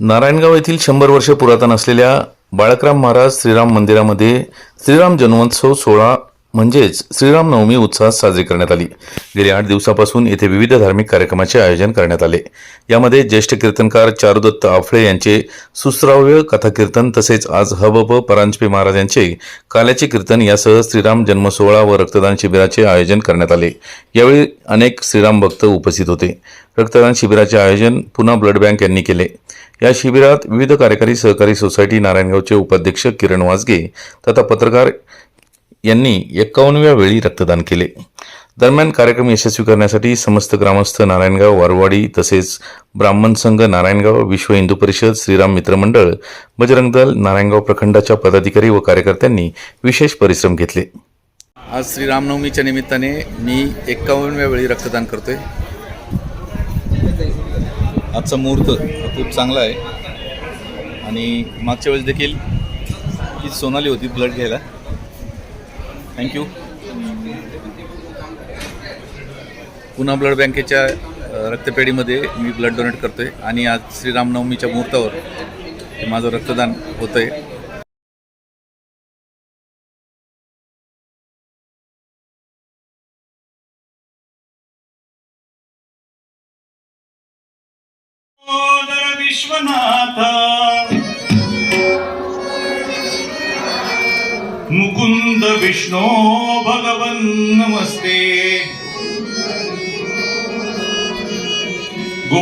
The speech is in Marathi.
नारायणगाव येथील शंभर वर्ष पुरातन असलेल्या बाळकराम महाराज श्रीराम मंदिरामध्ये श्रीराम जन्मोत्सव सोहळा म्हणजेच श्रीराम नवमी उत्साहात साजरी करण्यात आली. गेल्या आठ दिवसापासून येथे विविध धार्मिक कार्यक्रमाचे आयोजन करण्यात आले. यामध्ये ज्येष्ठ कीर्तनकार चारुदत्त आफळे यांचे सुश्राव्य कथाकीर्तन तसेच आज हबप परांजपे महाराज यांचे काल्याचे कीर्तन यासह श्रीराम जन्मसोहळा व रक्तदान शिबिराचे आयोजन करण्यात आले. यावेळी अनेक श्रीराम भक्त उपस्थित होते. रक्तदान शिबिराचे आयोजन पुन्हा ब्लड बँक यांनी केले. या शिबिरात विविध कार्यकारी सहकारी सोसायटी नारायणगावचे उपाध्यक्ष किरण वाजगे तथा पत्रकार यांनी एक्कावन्नव्या वेळी रक्तदान केले. दरम्यान कार्यक्रम यशस्वी करण्यासाठी समस्त ग्रामस्थ नारायणगाव वारवाडी तसेच ब्राह्मण संघ नारायणगाव विश्व हिंदू परिषद श्रीराम मित्र मंडळ बजरंग दल नारायणगाव प्रखंडाच्या पदाधिकारी व कार्यकर्त्यांनी विशेष परिश्रम घेतले. आज श्रीरामनवमीच्या निमित्ताने मी एक्कावन्नव्या वेळी रक्तदान करतोय. आजचा मुहूर्त खूप चांगला आहे. आणि मागच्या वेळेस देखील ही सोनाली होती ब्लड घ्यायला. थँक्यू पुन्हा ब्लड बँकेच्या रक्तपेढीमध्ये मी ब्लड डोनेट करतोय. आणि आज श्रीरामनवमीच्या मुहूर्तावर माझं रक्तदान होतं आहे विश्वनाथ मुकुंद विष्णो भगवन नमस्ते। गो